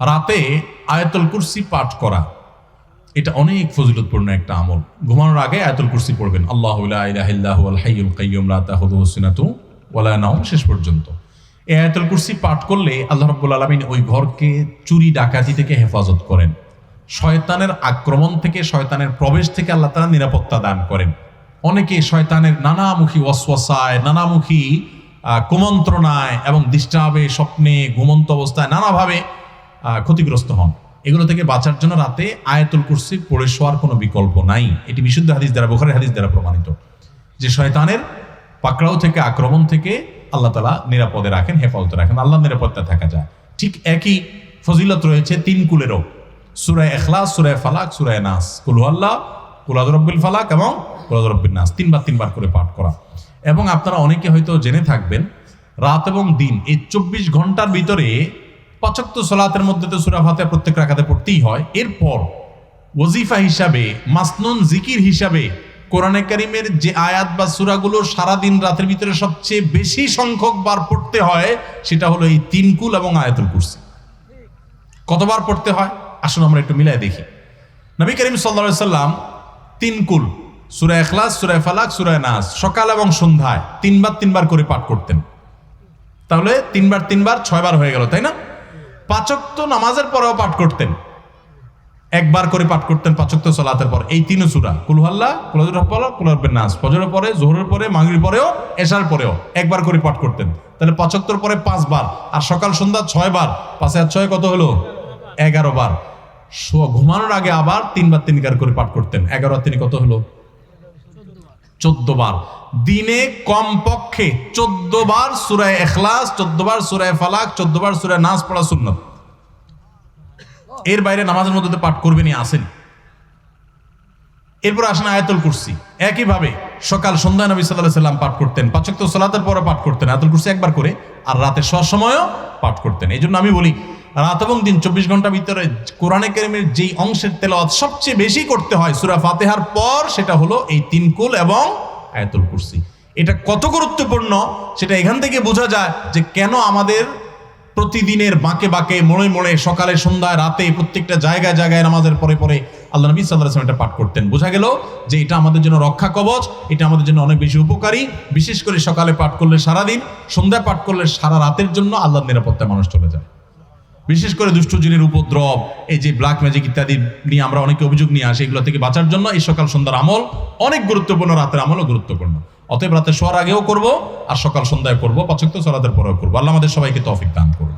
রাতে আয়াতুল কুরসি পাঠ করা। এটা অনেক ফজিলতপূর্ণ একটা আমল। ঘুমানোর আগে আয়াতুল কুরসি পড়বেন। আল্লাহ শেষ পর্যন্ত। এই আয়াতুল কুরসি পাঠ করলে আল্লাহ রাব্বুল আলামিন ওই ঘরকে চুরি, ডাকাতি থেকে হেফাজত করেন। শয়তানের আক্রমণ থেকে, শয়তানের প্রবেশ থেকে আল্লাহ তাআলা নিরাপত্তা দান করেন। অনেকে শয়তানের নানামুখী ওয়াসওয়াসায়, নানামুখী কুমন্ত্রণায় এবং ডিস্টার্বে স্বপ্নে, ঘুমন্ত অবস্থায় নানাভাবে ক্ষতিগ্রস্ত হন। এগুলো থেকে বাঁচার জন্য রাতে আয়াতুল কুরসি পড়ে শোয়ার কোনো বিকল্প নাই। এটি বিশুদ্ধ হাদিস দ্বারা, বোখারি হাদিস দ্বারা প্রমাণিত। যে শয়তানের পাকড়াও থেকে, আক্রমণ থেকে আল্লাহ তালা নিরাপদে রাখেন, হেফাজতে রাখেন আল্লাহ নিরাপত্তা থাকা যায়। ঠিক একই ফজিলত রয়েছে তিন কুলেরও। সুরায় এখলাস সুরায় ফালাক সুরায় নাস। কুলু আল্লাহ কুলাদরব্বিল ফালাক এবং কুলাদরব্বিল নাস। তিনবার তিনবার করে পাঠ করা। এবং আপনারা অনেকে হয়তো জেনে থাকবেন, রাত এবং দিন এই চব্বিশ ঘণ্টার ভিতরে পাচক্ত সলাতের মধ্যে তো সুরা ফাতে প্রত্যেক রাখাতে পড়তেই হয়। এরপর ওজিফা হিসাবে, মাসনুন জিকির হিসাবে কোরআনে কারিমের যে আয়াত বা সুরাগুলো সারাদিন রাতের ভিতরে সবচেয়ে বেশি সংখ্যক বার পড়তে হয়, সেটা হলো এই তিনকুল এবং আয়াতুল কুরসি। কতবার পড়তে হয়? আসুন আমরা একটু মিলাই দেখি। নবী করিম সাল্লা সাল্লাম তিন কুল সুরায় এখলাস সুরায় ফালাক সুরায় নাস, সকাল এবং সন্ধ্যায় তিনবার তিনবার করে পাঠ করতেন। তাহলে তিনবার তিনবার ছয়বার হয়ে গেল, তাই না? পাচক্ত নামাজের পরেও পাঠ করতেন। একবার করে পাঠ করতেন পাচক্ত সলাতের পর। এই তিন সুরা কুলহাল্লা কুলাজুর হপ্পালা নাস। ফজরের পরে, জোহরের পরে মাগরির পরেও, এশার পরেও একবার করে পাঠ করতেন। তাহলে পাচক্তর পরে পাঁচবার, আর সকাল, সন্ধ্যা ছয়বার। পাঁচে আর ছয় কত হলো? এগারো বার। ঘুমানোর আগে আবার তিনবার তিনবার করে পাঠ করতেন। এগারো তিনি কত হলো? চোদ্দ বার দিনে কমপক্ষে চোদ্দ বার সুরায় এখলাস চোদ্দ বার সুরায় ফালাক চোদ্দ বার সুরায় নাচ পড়া সুন্নত। এর বাইরে নামাজের মধ্যে পাঠ করবেনই, আসেন। এরপর আসেন আয়াতুল কুরসি। একইভাবে সকাল সন্ধ্যা নবী সাল্লাহ সাল্লাম পাঠ করতেন পাচক তো সালাতের পরে পাঠ করতেন, আয়াতুল কুরসি একবার করে, আর রাতে শোয়ার সময়ও পাঠ করতেন। এই জন্য আমি বলি রাত এবং দিন চব্বিশ ঘণ্টার ভিতরে কোরআনে কেরিমের যেই অংশের তেলাওয়াত সবচেয়ে বেশি করতে হয় সুরা ফাতেহার পর সেটা হলো এই তিন কুল এবং আয়াতুল কুরসি। এটা কত গুরুত্বপূর্ণ? সেটা এখান থেকে বোঝা যায় যে কেন আমাদের প্রতিদিনের বাঁকে বাঁকে, মোড়ে মোড়ে, সকালে, সন্ধ্যায়, রাতে প্রত্যেকটা জায়গায় জায়গায় নামাজের পরে পরে আল্লাহ নবী সাল্লাহ আসলাম এটা পাঠ করতেন। বোঝা গেল যে এটা আমাদের জন্য রক্ষা কবচ, এটা আমাদের জন্য অনেক বেশি উপকারী। বিশেষ করে সকালে পাঠ করলে সারাদিন, সন্ধ্যায় পাঠ করলে সারা রাতের জন্য আল্লাহর নিরাপত্তায় মানুষ চলে যায়। বিশেষ করে দুষ্ট জিনের উপদ্রব, এই যে ব্ল্যাক ম্যাজিক ইত্যাদি নিয়ে আমরা অনেকে অভিযোগ নিয়ে আসি, এগুলো থেকে বাঁচার জন্য এই সকাল সন্ধ্যার আমল অনেক গুরুত্বপূর্ণ, রাতের আমলও গুরুত্বপূর্ণ। অতএব রাতে শোয়ার আগেও করব আর সকাল সন্ধ্যায় করব পাচক তো সরাতের পরেও করব। আল্লাহ আমাদের সবাইকে তফিক দান করুন।